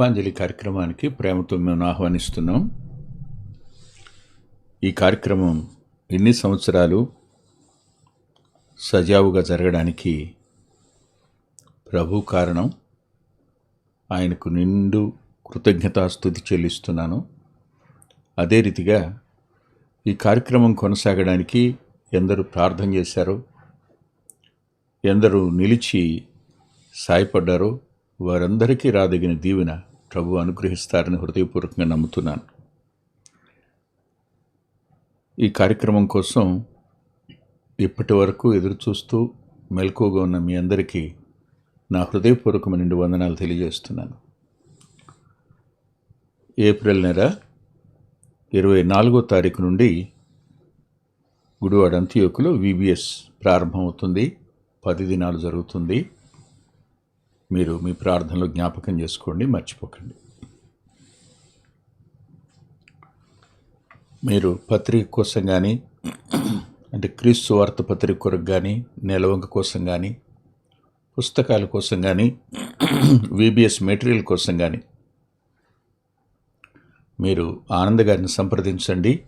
కృపాంజలి కార్యక్రమానికి ప్రేమతో మేము ఆహ్వానిస్తున్నాం. ఈ కార్యక్రమం ఎన్ని సంవత్సరాలు సజావుగా జరగడానికి ప్రభు కారణం? ఆయనకు నిండు కృతజ్ఞతాస్థుతి చెల్లిస్తున్నాను. అదే రీతిగా ఈ కార్యక్రమం కొనసాగడానికి ఎందరూ ప్రార్థన చేశారో ఎందరూ నిలిచి సాయపడ్డారో వారందరికీ రాదగిన దీవెన ప్రభు అనుగ్రహిస్తారని హృదయపూర్వకంగా నమ్ముతున్నాను. ఈ కార్యక్రమం కోసం ఇప్పటి వరకు ఎదురుచూస్తూ మెలకువగా ఉన్న మీ అందరికీ నా హృదయపూర్వకమైన వందనాలు తెలియజేస్తున్నాను. ఏప్రిల్ నెల ఇరవై నాలుగో తారీఖు నుండి గుడివాడ అంత్యోకులో విబిఎస్ ప్రారంభమవుతుంది. పది దినాలు జరుగుతుంది. మీరు మీ ప్రార్థనలో జ్ఞాపకం చేసుకోండి మర్చిపోకండి. మీరు పత్రిక కోసం కానీ అంటే క్రీస్తు వార్త పత్రిక కొరకు కానీ నెలవంక కోసం కానీ పుస్తకాల కోసం కానీ విబిఎస్ మెటీరియల్ కోసం కానీ మీరు ఆనంద్ గారిని సంప్రదించండి.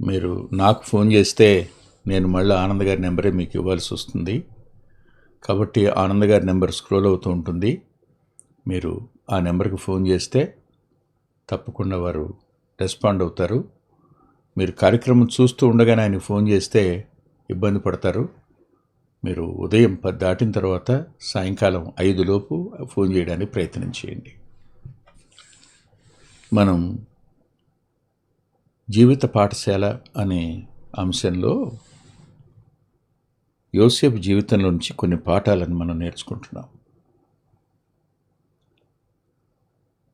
మీరు నాకు ఫోన్ చేస్తే నేను మళ్ళీ ఆనంద్ గారి నెంబరే మీకు ఇవ్వాల్సి వస్తుంది. కాబట్టి ఆనంద్ గారి నెంబర్ స్క్రోల్ అవుతూ ఉంటుంది. మీరు ఆ నెంబర్కి ఫోన్ చేస్తే తప్పకుండా వారు రెస్పాండ్ అవుతారు. మీరు కార్యక్రమం చూస్తూ ఉండగానే ఆయన ఫోన్ చేస్తే ఇబ్బంది పడతారు. మీరు ఉదయం పది దాటిన తర్వాత సాయంకాలం ఐదు లోపు ఫోన్ చేయడానికి ప్రయత్నం చేయండి. మనం జీవిత పాఠశాల అనే అంశంలో యోసేపు జీవితంలో నుంచి కొన్ని పాఠాలను మనం నేర్చుకుంటున్నాం.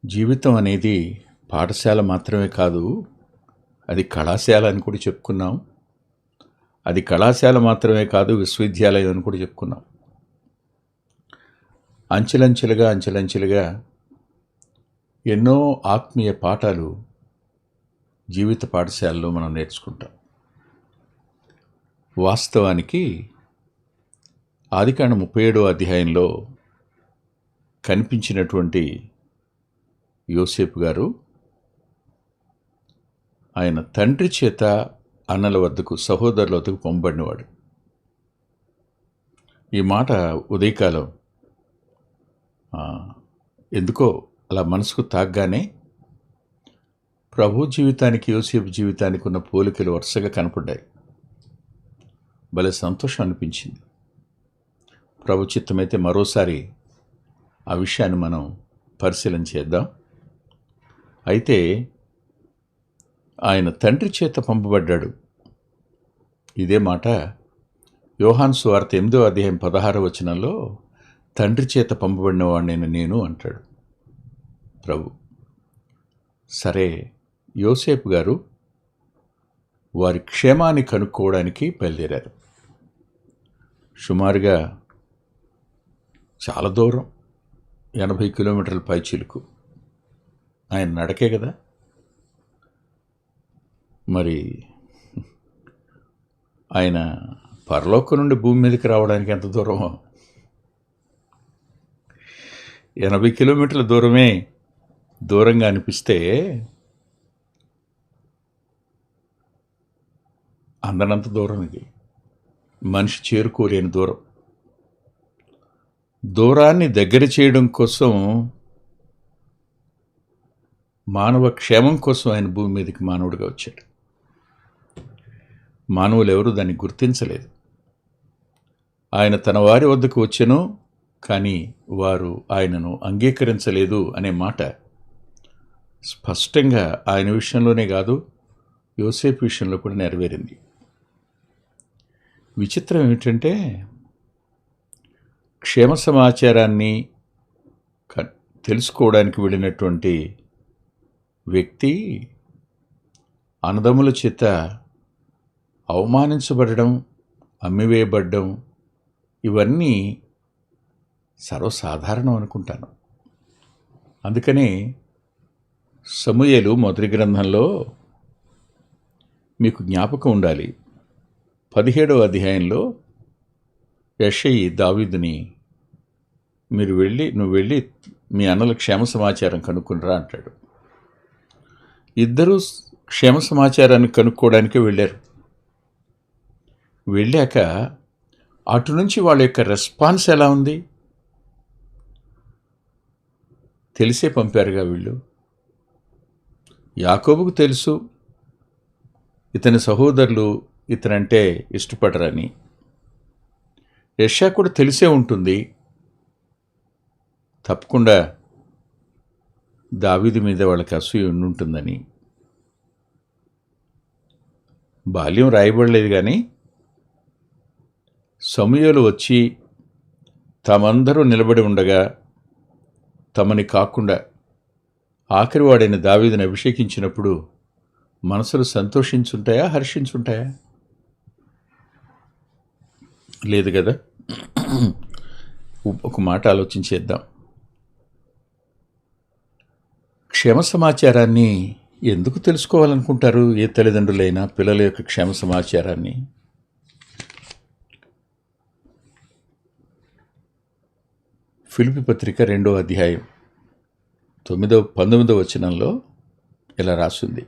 జీవితం అనేది పాఠశాల మాత్రమే కాదు అది కళాశాల అని కూడా చెప్పుకున్నాం. అది కళాశాల మాత్రమే కాదు విశ్వవిద్యాలయం అని కూడా చెప్పుకున్నాం. అంచెలంచెలుగా అంచెలంచెలుగా ఎన్నో ఆత్మీయ పాఠాలు జీవిత పాఠశాలలో మనం నేర్చుకుంటాం. వాస్తవానికి ఆదికాండ ముప్పై ఏడో అధ్యాయంలో కనిపించినటువంటి యోసేపు గారు ఆయన తండ్రి చేత అన్నల వద్దకు సహోదరుల వద్దకు పంపబడినవాడు. ఈ మాట ఉదయకాలం ఎందుకో అలా మనసుకు తాగ్గానే ప్రభు జీవితానికి యోసేపు జీవితానికి ఉన్న పోలికలు వరుసగా కనపడ్డాయి. భలే సంతోషం అనిపించింది. ప్రభుచిత్తమైతే మరోసారి ఆ విషయాన్ని మనం పరిశీలన చేద్దాం. అయితే ఆయన తండ్రి చేత పంపబడ్డాడు. ఇదే మాట యోహాన్ సువార్త ఎనిమిదో అధ్యాయం పదహార వచనంలో తండ్రి చేత పంపబడిన వాడినైనా నేను అంటాడు ప్రభు. సరే యోసేపు గారు వారి క్షేమాన్ని కనుక్కోవడానికి బయలుదేరారు. సుమారుగా చాలా దూరం. ఎనభై కిలోమీటర్ల పైచిలుకు ఆయన నడకే కదా? మరి ఆయన పరలోకం నుండి భూమి మీదకి రావడానికి ఎంత దూరం? ఎనభై కిలోమీటర్ల దూరమే దూరంగా అనిపిస్తే అందనంత దూరం ఇది. మనిషి చేరుకోలేని దూరం. దూరాన్ని దగ్గర చేయడం కోసం మానవ క్షేమం కోసం ఆయన భూమి మీదకి మానవుడిగా వచ్చాడు. మానవులు ఎవరు దాన్ని గుర్తించలేదు. ఆయన తన వారి వద్దకు వచ్చెను కానీ వారు ఆయనను అంగీకరించలేదు అనే మాట స్పష్టంగా ఆయన విషయంలోనే కాదు యోసేపు విషయంలో కూడా నెరవేరింది. విచిత్రం ఏమిటంటే క్షేమ సమాచారాన్ని తెలుసుకోవడానికి వెళ్ళినటువంటి వ్యక్తి అన్నదమ్ముల చేత అవమానించబడడం అమ్మివేయబడడం ఇవన్నీ సర్వసాధారణం అనుకుంటాను. అందుకని సమూయలు మొదటి గ్రంథంలో మీకు జ్ఞాపకం ఉండాలి. పదిహేడవ అధ్యాయంలో యషయి దావీదుని మీరు వెళ్ళి నువ్వు వెళ్ళి మీ అన్నల క్షేమ సమాచారం కనుక్కునిరా అంటాడు. ఇద్దరూ క్షేమ సమాచారాన్ని కనుక్కోవడానికే వెళ్ళారు. వెళ్ళాక అటు నుంచి వాళ్ళ యొక్క రెస్పాన్స్ ఎలా ఉంది? తెలిసే పంపారుగా వీళ్ళు. యాకోబుకు తెలుసు ఇతని సహోదరులు ఇతనంటే ఇష్టపడరని. యశా కూడా తెలిసే ఉంటుంది. తప్పకుండా దావీదు మీద వాళ్ళకి అసూయ ఉంటుందని బాల్యం రాయబడలేదు కానీ సమయాలు వచ్చి తమందరూ నిలబడి ఉండగా తమని కాకుండా ఆఖరివాడైన దావీదుని అభిషేకించినప్పుడు మనసులు సంతోషించుంటాయా హర్షించుంటాయా? లేదు కదా. ఒక మాట ఆలోచించేద్దాం. క్షేమ సమాచారాన్ని ఎందుకు తెలుసుకోవాలనుకుంటారు? ఏ తల్లిదండ్రులైనా పిల్లల యొక్క క్షేమ సమాచారాన్ని? ఫిలిపి పత్రిక రెండో అధ్యాయం తొమ్మిదవ పంతొమ్మిదవ వచనంలో ఇలా రాసింది.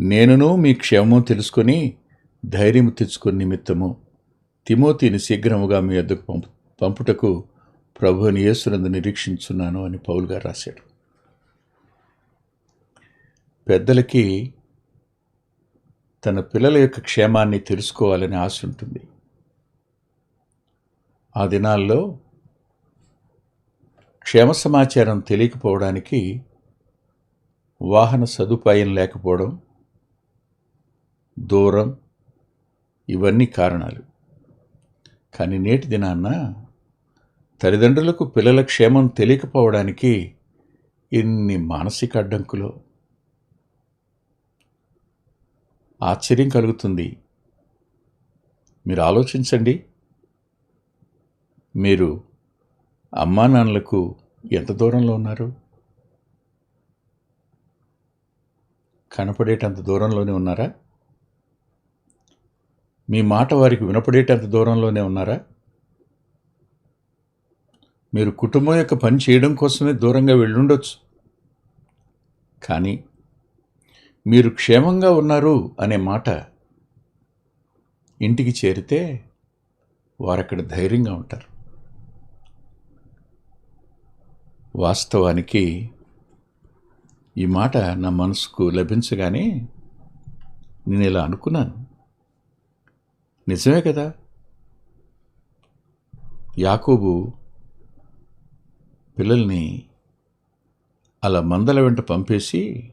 నేనును మీ క్షేమము తెలుసుకొని ధైర్యము తెచ్చుకుని నిమిత్తము తిమోతిని శీఘ్రముగా మీ వద్దకు పంపు పంపుటకు ప్రభుని యేసునందు నిరీక్షించున్నాను అని పౌల్ గారు రాశాడు. పెద్దలకి తన పిల్లల యొక్క క్షేమాన్ని తెలుసుకోవాలని ఆశ ఉంటుంది. ఆ దినాల్లో క్షేమ సమాచారం తెలియకపోవడానికి వాహన సదుపాయం లేకపోవడం దూరం ఇవన్నీ కారణాలు. కానీ నేటి దినాన్న తల్లిదండ్రులకు పిల్లల క్షేమం తెలియకపోవడానికి ఎన్ని మానసిక అడ్డంకులు. ఆశ్చర్యం కలుగుతుంది. మీరు ఆలోచించండి. మీరు అమ్మా నాన్నలకు ఎంత దూరంలో ఉన్నారు? కనపడేటంత దూరంలోనే ఉన్నారా? మీ మాట వారికి వినపడేటంత దూరంలోనే ఉన్నారా? మీరు కుటుంబం యొక్క పని చేయడం కోసమే దూరంగా వెళ్ళుండొచ్చు. కానీ మీరు క్షేమంగా ఉన్నారు అనే మాట ఇంటికి చేరితే వారక్కడ ధైర్యంగా ఉంటారు. వాస్తవానికి ఈ మాట నా మనసుకు లభించగానే నేను ఇలా అనుకున్నాను. నిజమే కదా? యాకోబు పిల్లల్ని అలా మందల వెంట పంపేసి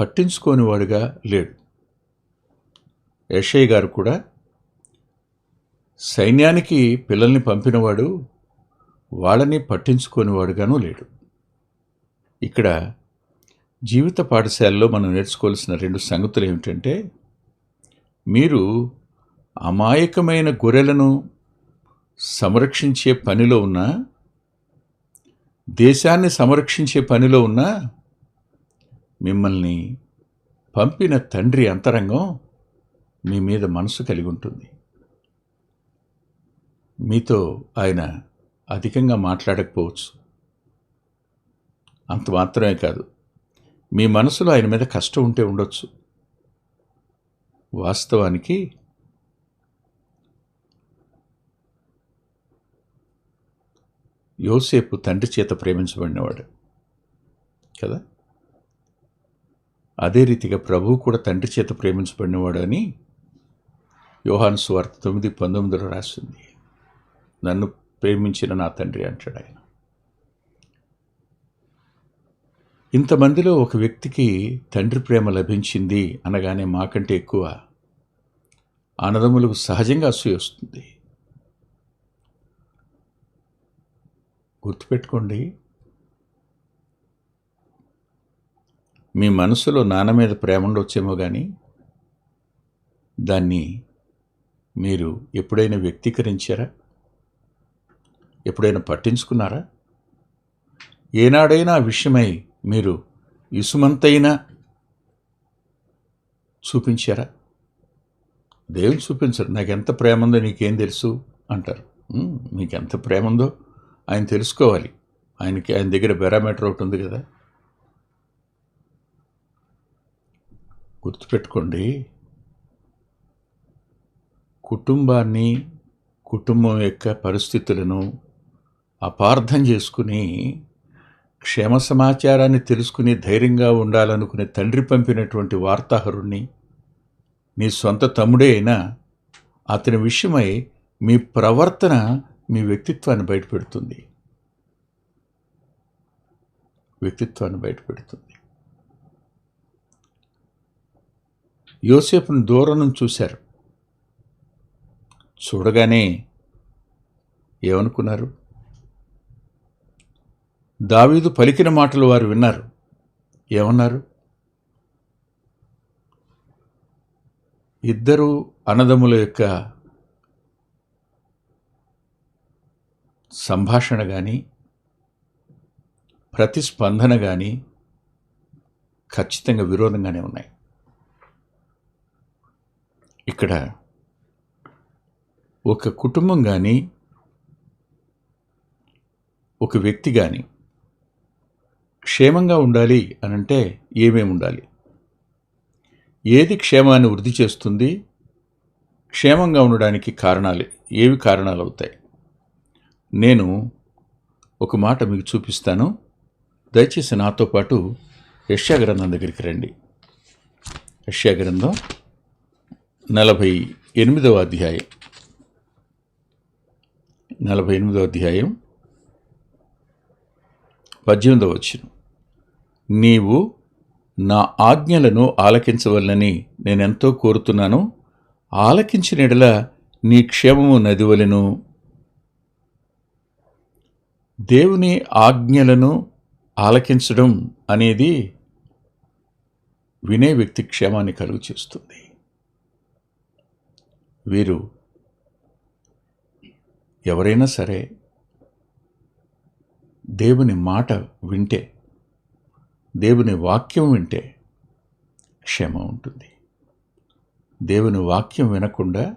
పట్టించుకోనివాడుగా లేడు. యషయ్య గారు కూడా సైన్యానికి పిల్లల్ని పంపినవాడు వాళ్ళని పట్టించుకోనివాడుగానూ లేడు. ఇక్కడ జీవిత పాఠశాలలో మనం నేర్చుకోవాల్సిన రెండు సంగతులు ఏమిటంటే మీరు అమాయకమైన గొర్రెలను సంరక్షించే పనిలో ఉన్న దేశాన్ని సంరక్షించే పనిలో ఉన్న మిమ్మల్ని పంపిన తండ్రి అంతరంగం మీ మీద మనసు కలిగి ఉంటుంది. మీతో ఆయన అధికంగా మాట్లాడకపోవచ్చు. అంత మాత్రమే కాదు మీ మనసులో ఆయన మీద కష్టం ఉంటే ఉండొచ్చు. వాస్తవానికి యోసేపు తండ్రి చేత ప్రేమించబడినవాడు. కదా? అదే రీతిగా ప్రభువు కూడా తండ్రి చేత ప్రేమించబడినవాడు అని యోహాను స్వార్త తొమ్మిది పంతొమ్మిదిలో రాసింది. నన్ను ప్రేమించిన నా తండ్రి అంటాడు ఆయన. ఇంతమందిలో ఒక వ్యక్తికి తండ్రి ప్రేమ లభించింది అనగానే మాకంటే ఎక్కువ ఆనందములకు సహజంగా అసూయ వస్తుంది. గుర్తుపెట్టుకోండి. మీ మనసులో నాన్న మీద ప్రేమ ఉండొచ్చేమో కానీ దాన్ని మీరు ఎప్పుడైనా వ్యక్తీకరించారా? ఎప్పుడైనా పట్టించుకున్నారా? ఏనాడైనా ఆ విషయమై మీరు ఇసుమంతైనా చూపించారా? దేవుని చూపించరు నాకు ఎంత ప్రేమ ఉందో నీకేం తెలుసు? అంటారు. "ఉమ్, మీకెంత ప్రేమ ఉందో ఆయన తెలుసుకోవాలి. ఆయనకి ఆయన దగ్గర బెరామీటర్ ఒకటి ఉంది కదా. గుర్తుపెట్టుకోండి. కుటుంబాన్ని కుటుంబం యొక్క పరిస్థితులను అపార్థం చేసుకుని క్షేమ సమాచారాన్ని తెలుసుకుని ధైర్యంగా ఉండాలనుకునే తండ్రి పంపినటువంటి వార్తాహరుణ్ణి మీ సొంత తమ్ముడే అయినా అతని విషయమై మీ ప్రవర్తన మీ వ్యక్తిత్వాన్ని బయటపెడుతుంది. వ్యక్తిత్వాన్ని బయటపెడుతుంది. యోసేపును దూరం నుంచి చూశారు. చూడగానే ఏమనుకున్నారు? దావీదు పలికిన మాటలు వారు విన్నారు. ఏమన్నారు? ఇద్దరు అన్నదమ్ముల యొక్క సంభాషణ కానీ ప్రతిస్పందన కానీ ఖచ్చితంగా విరోధంగానే ఉన్నాయి. ఇక్కడ ఒక కుటుంబం కానీ ఒక వ్యక్తి కానీ క్షేమంగా ఉండాలి అనంటే ఏమేమి ఉండాలి? ఏది క్షేమాన్ని వృద్ధి చేస్తుంది? క్షేమంగా ఉండడానికి కారణాలు ఏవి కారణాలు అవుతాయి? నేను ఒక మాట మీకు చూపిస్తాను. దయచేసి నాతో పాటు యష్యా గ్రంథం దగ్గరికి రండి. యష్యా గ్రంథం నలభై ఎనిమిదవ అధ్యాయం. నలభై ఎనిమిదవ అధ్యాయం పద్దెనిమిదవ వచ్చిన నీవు నా ఆజ్ఞలను ఆలకించవలనని నేనెంతో కోరుతున్నాను. ఆలకించిన ఎడల నీ క్షేమము నదివలను దేవుని ఆజ్ఞలను ఆలకించడం అనేది వినే వ్యక్తి క్షేమాన్ని కలుగు చేస్తుంది వీరు ఎవరైనా సరే దేవుని మాట వింటే దేవుని వాక్యం వింటే క్షేమ ఉంటుంది. దేవుని వాక్యం వినకుండా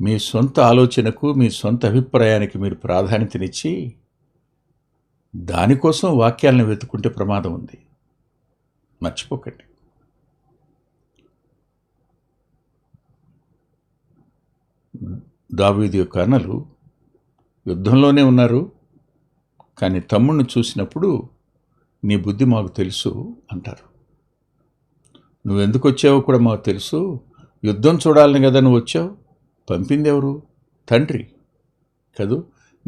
మీ సొంత ఆలోచనకు మీ సొంత అభిప్రాయానికి మీరు ప్రాధాన్యతనిచ్చి దానికోసం వాక్యాలను వెతుకుంటే ప్రమాదం ఉంది. మర్చిపోకండి. దావీది యొక్క అన్నలు యుద్ధంలోనే ఉన్నారు కానీ తమ్ముడిని చూసినప్పుడు నీ బుద్ధి మాకు తెలుసు అంటారు. నువ్వెందుకు వచ్చావో కూడా మాకు తెలుసు. యుద్ధం చూడాలని కదా నువ్వు వచ్చావు. పంపింది ఎవరు? తండ్రి. కదూ?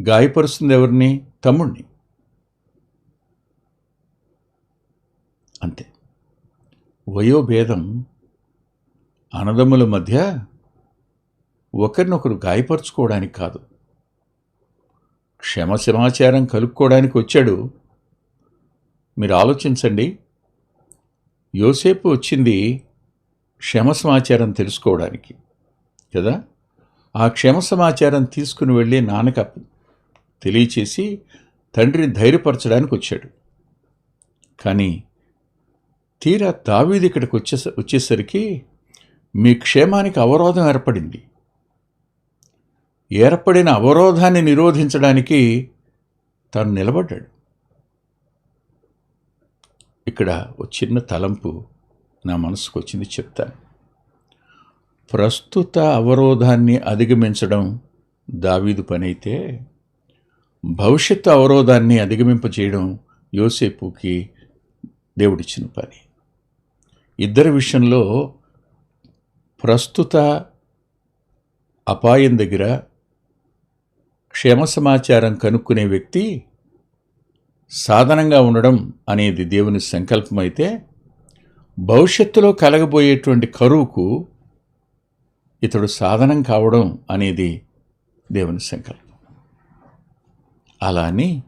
గాయపరుస్తుంది ఎవరిని? తమ్ముడిని అంతే. వయోభేదం అన్నదమ్ముల మధ్య ఒకరినొకరు గాయపరుచుకోవడానికి కాదు. క్షమ సమాచారం కలుపుకోవడానికి వచ్చాడు. మీరు ఆలోచించండి. యోసేపు వచ్చింది క్షమ సమాచారం తెలుసుకోవడానికి కదా? ఆ క్షమ సమాచారం తీసుకుని వెళ్ళి నాన్నక తెలియచేసి తండ్రిని ధైర్యపరచడానికి వచ్చాడు. కానీ తీరా తావీది ఇక్కడికి వచ్చే వచ్చేసరికి మీ క్షేమానికి అవరోధం ఏర్పడింది. ఏర్పడిన అవరోధాన్ని నిరోధించడానికి తను నిలబడ్డాడు. ఇక్కడ ఒక చిన్న తలంపు నా మనసుకు వచ్చింది చెప్తాను. ప్రస్తుత అవరోధాన్ని అధిగమించడం దావీదు పని అయితే భవిష్యత్తు అవరోధాన్ని అధిగమింపజేయడం యోసేపుకి దేవుడిచ్చిన పని. ఇద్దరి విషయంలో ప్రస్తుత అపాయం దగ్గర క్షేమ సమాచారం కనుక్కునే వ్యక్తి సాధనంగా ఉండడం అనేది దేవుని సంకల్పం అయితే భవిష్యత్తులో కలగబోయేటువంటి కరువుకు ఇతడు సాధనం కావడం అనేది దేవుని సంకల్పం. అలా అని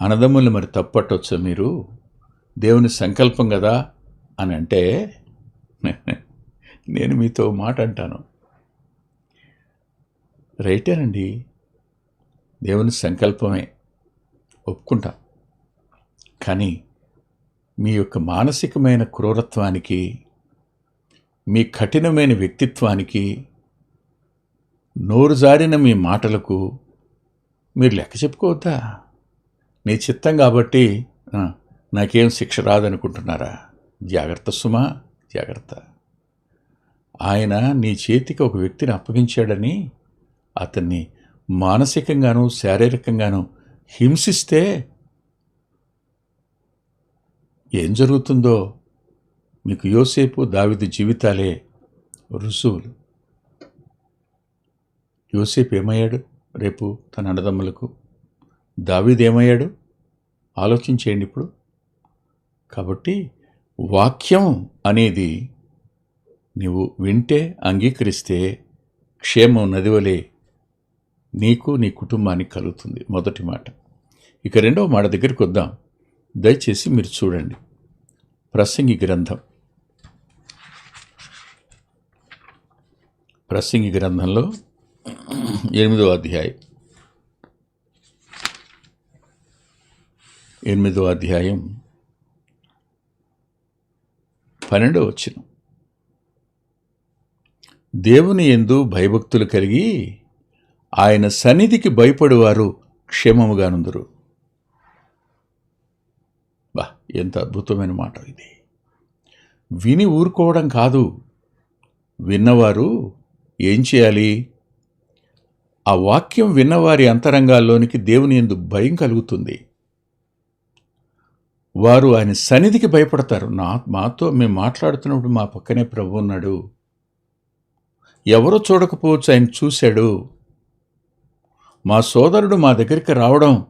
అనదమ్ములు మరి తప్పట్టొచ్చా మీరు? దేవుని సంకల్పం కదా. అని అంటే నేను మీతో మాట అంటాను రైటేనండి దేవుని సంకల్పమే. ఒప్పుకుంటాం. కానీ మీ యొక్క మానసికమైన క్రూరత్వానికి మీ కఠినమైన వ్యక్తిత్వానికి నోరు జారిన మీ మాటలకు మీరు లెక్క చెప్పుకోవద్దా? నీ చిత్తం కాబట్టి నాకేం శిక్ష రాదనుకుంటున్నారా? జాగ్రత్త సుమా జాగ్రత్త. ఆయన నీ చేతికి ఒక వ్యక్తిని అప్పగించాడని అతన్ని మానసికంగాను శారీరకంగాను హింసిస్తే ఏం జరుగుతుందో మీకు యోసేపు దావిది జీవితాలే రుసువులు. యోసేపు ఏమయ్యాడు? రేపు తన అన్నదమ్ములకు. దావీదు ఏమయ్యాడు? ఆలోచించేయండి ఇప్పుడు. కాబట్టి వాక్యం అనేది నీవు వింటే అంగీకరిస్తే క్షేమం నదివలే నీకు నీ కుటుంబానికి కలుగుతుంది. మొదటి మాట. ఇక రెండవ మాట దగ్గరికి వద్దాం. దయచేసి మీరు చూడండి. ప్రసంగి గ్రంథం. ప్రసంగి గ్రంథంలో ఎనిమిదో అధ్యాయం. ఎనిమిదో అధ్యాయం పన్నెండో వచ్చిన. దేవుని ఎందు భయభక్తులు కలిగి ఆయన సన్నిధికి భయపడేవారు క్షేమముగానుందరు. బా ఎంత అద్భుతమైన మాట ఇది. విని ఊరుకోవడం కాదు. విన్నవారు ఏం చేయాలి? ఆ వాక్యం విన్నవారి అంతరంగాల్లోనికి దేవుని ఎందు భయం కలుగుతుంది. వారు ఆయన సన్నిధికి భయపడతారు. నా మాతో మేము మాట్లాడుతున్నప్పుడు మా పక్కనే ప్రభు ఉన్నాడు. ఎవరో చూడకపోవచ్చు ఆయన చూశాడు. మా సోదరుడు మా దగ్గరికి రావడం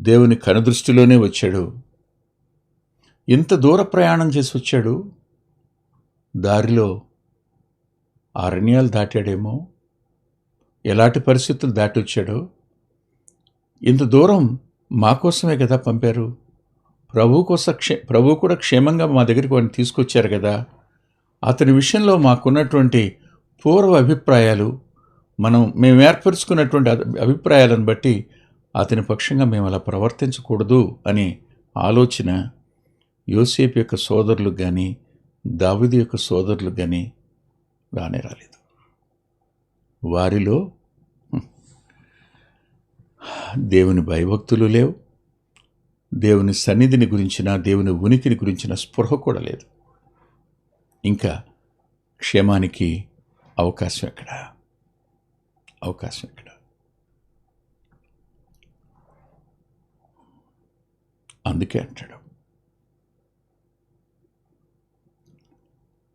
దేవుని కనుదృష్టిలోనే వచ్చాడు. ఇంత దూర ప్రయాణం చేసి వచ్చాడు. దారిలో అరణ్యాలు దాటాడేమో ఎలాంటి పరిస్థితులు దాటి వచ్చాడో ఇంత దూరం మా కోసమే కదా పంపారు? ప్రభు కోసం క్షే ప్రభు కూడా క్షేమంగా మా దగ్గరికి వాడిని తీసుకొచ్చారు కదా. అతని విషయంలో మాకున్నటువంటి పూర్వ అభిప్రాయాలు మనం మేము ఏర్పరచుకున్నటువంటి అభిప్రాయాలను బట్టి అతని పక్షంగా మేము అలా ప్రవర్తించకూడదు అనే ఆలోచన యోసేపు యొక్క సోదరులకు కానీ దావిది యొక్క సోదరులకు కానీ రానే రాలేదు. వారిలో దేవుని భయభక్తులు లేవు. దేవుని సన్నిధిని గురించిన దేవుని ఉనికిని గురించిన స్పృహ కూడా లేదు. ఇంకా క్షేమానికి అవకాశం ఎక్కడ? అవకాశం ఎక్కడ? అందుకే అంటాడు.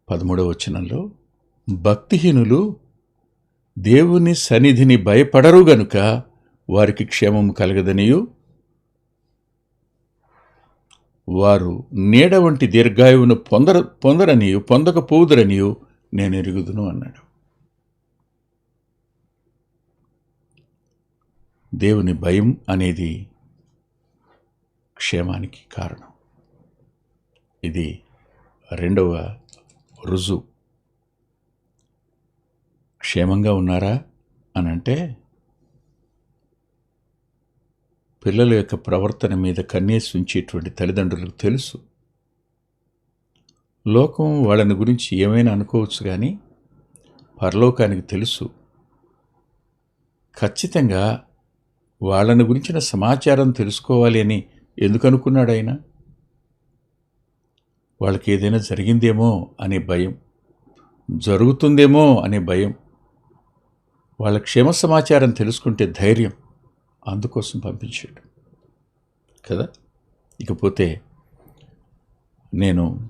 పదమూడవ వచనంలో భక్తిహీనులు దేవుని సన్నిధిని భయపడరు గనుక వారికి క్షేమం కలగదనియు వారు నీడ వంటి దీర్ఘాయువును పొందర పొందరనియు పొందకపోదురనియు నేను ఎరుగుదును అన్నాడు. దేవుని భయం అనేది క్షేమానికి కారణం. ఇది రెండవ రుజువు. క్షేమంగా ఉన్నారా? అని అంటే పిల్లల యొక్క ప్రవర్తన మీద కన్నేసి ఉంచేటువంటి తల్లిదండ్రులకు తెలుసు. లోకం వాళ్ళని గురించి ఏమైనా అనుకోవచ్చు కానీ పరలోకానికి తెలుసు. ఖచ్చితంగా వాళ్ళని గురించిన సమాచారం తెలుసుకోవాలి అని ఎందుకు అనుకున్నాడు ఆయన? వాళ్ళకి ఏదైనా జరిగిందేమో అనే భయం జరుగుతుందేమో అనే భయం. వాళ్ళ క్షేమ సమాచారం తెలుసుకుంటే ధైర్యం. అందుకోసం పంపించాడు. కదా? ఇకపోతే నేను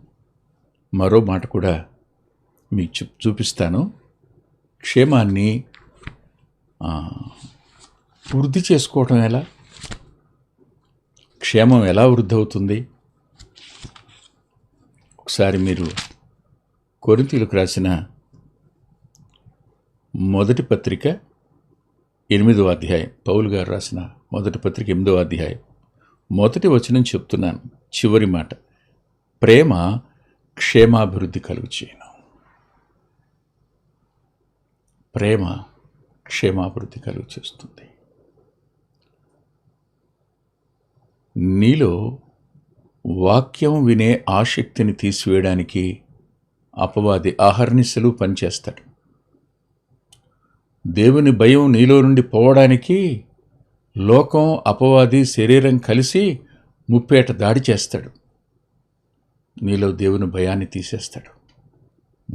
మరో మాట కూడా మీకు చూ చూపిస్తాను. క్షేమాన్ని వృద్ధి చేసుకోవటం ఎలా? క్షేమం ఎలా వృద్ధి అవుతుంది? ఒకసారి మీరు కొరింతీలకు రాసిన మొదటి పత్రిక ఎనిమిదో అధ్యాయం. పౌలు గారు రాసిన మొదటి పత్రిక ఎనిమిదో అధ్యాయం. మొదటి వచనం చెప్తున్నాను. చివరి మాట. ప్రేమ క్షేమాభివృద్ధి కలుగు చేయను ప్రేమ క్షేమాభివృద్ధి కలుగు చేస్తుంది నీలో వాక్యం వినే ఆసక్తిని తీసివేయడానికి అపవాది ఆహర్నిశలు పనిచేస్తాడు. దేవుని భయం నీలో నుండి పోవడానికి లోకం అపవాది శరీరం కలిసి ముప్పేట దాడి చేస్తాడు. నీలో దేవుని భయాన్ని తీసేస్తాడు.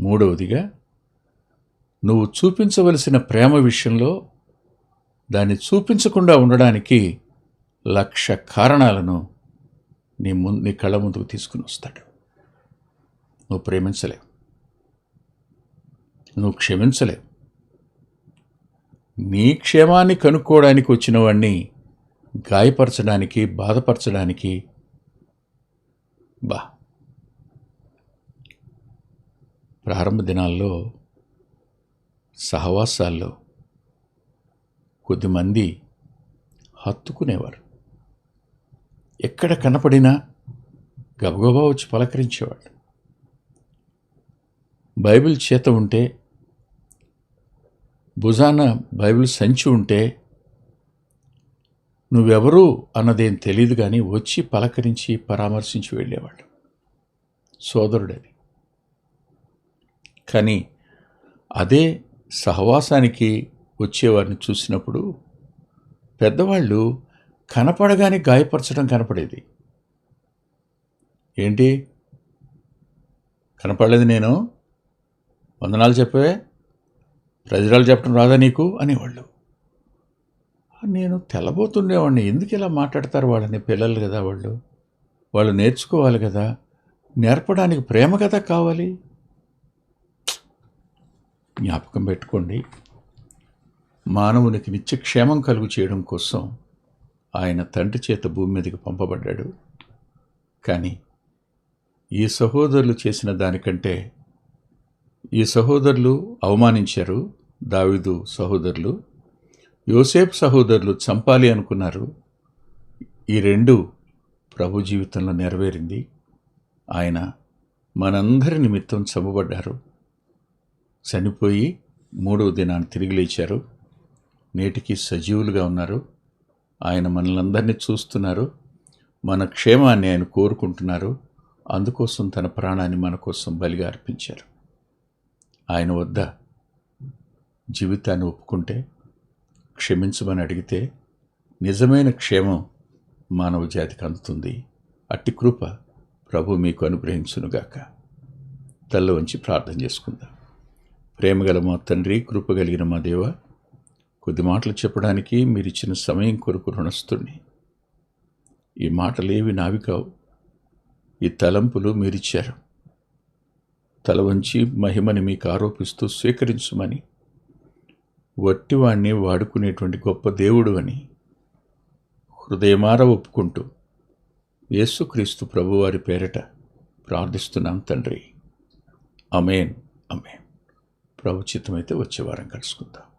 మూడవదిగా నువ్వు చూపించవలసిన ప్రేమ విషయంలో దాన్ని చూపించకుండా ఉండడానికి లక్ష కారణాలను నీ ము నీ కళ్ళ ముందుకు తీసుకుని వస్తాడు. నువ్వు ప్రేమించలేవు. నువ్వు క్షమించలేవు. నీ క్షేమాన్ని కనుక్కోవడానికి వచ్చినవాణ్ణి గాయపరచడానికి బాధపరచడానికి బా. ప్రారంభ దినాల్లో సహవాసాల్లో కొద్దిమంది హత్తుకునేవారు. ఎక్కడ కనపడినా గబగబా వచ్చి పలకరించేవాడు బైబిల్ చేత ఉంటే భుజాన బైబిల్ సంచి ఉంటే నువ్వెవరు అన్నదేం తెలియదు కానీ వచ్చి పలకరించి పరామర్శించి వెళ్ళేవాడు సోదరుడని కానీ అదే సహవాసానికి వచ్చేవారిని చూసినప్పుడు పెద్దవాళ్ళు కనపడగానే గాయపరచడం కనపడేది. ఏంటి? కనపడలేదు నేను. వందనాలు చెప్పవే? రజరాలు చెప్పడం రాదా నీకు? అనేవాళ్ళు. నేను తెల్లబోతుండేవాడిని. ఎందుకు ఇలా మాట్లాడతారు వాళ్ళని? పిల్లలు కదా వాళ్ళు. వాళ్ళు నేర్చుకోవాలి కదా. నేర్పడానికి ప్రేమ కదా కావాలి. జ్ఞాపకం పెట్టుకోండి. మానవునికి నిత్యక్షేమం కలుగు చేయడం కోసం ఆయన తండ్రి చేత భూమి మీదకి పంపబడ్డాడు. కానీ ఈ సహోదరులు చేసిన దానికంటే ఈ సహోదరులు అవమానించారు. దావిదు సహోదరులు. యోసేపు సహోదరులు చంపాలి అనుకున్నారు. ఈ రెండు ప్రభు జీవితంలో నెరవేరింది. ఆయన మనందరి నిమిత్తం చంపబడ్డారు. చనిపోయి మూడవ దినాన్ని తిరిగి లేచారు. నేటికి సజీవులుగా ఉన్నారు. ఆయన మనలందరినీ చూస్తున్నారు. మన క్షేమాన్ని ఆయన కోరుకుంటున్నారు. అందుకోసం తన ప్రాణాన్ని మన కోసం బలిగా అర్పించారు. ఆయన వద్ద జీవితాన్ని ఒప్పుకుంటే క్షమించమని అడిగితే నిజమైన క్షేమం మానవ జాతికి అందుతుంది. అట్టి కృప ప్రభు మీకు అనుగ్రహించునుగాక. తల్ల వంచి ప్రార్థన చేసుకుందాం. ప్రేమగల మా తండ్రి కృప కలిగిన మా దేవ కొద్ది మాటలు చెప్పడానికి మీరు ఇచ్చిన సమయం కొరకు రుణస్తుని ఈ మాటలేవి నావి కావు. ఈ తలంపులు మీరిచ్చారు. తల వంచి మహిమని మీకు ఆరోపిస్తూ స్వీకరించమని వట్టివాణ్ణి వాడుకునేటువంటి గొప్ప దేవుడు అని హృదయమార ఒప్పుకుంటూ యేసుక్రీస్తు ప్రభువారి పేరట ప్రార్థిస్తున్నాం తండ్రి. అమేన్ అమేన్ ప్రభుచితమైతే వచ్చే వారం కలుసుకుందాం.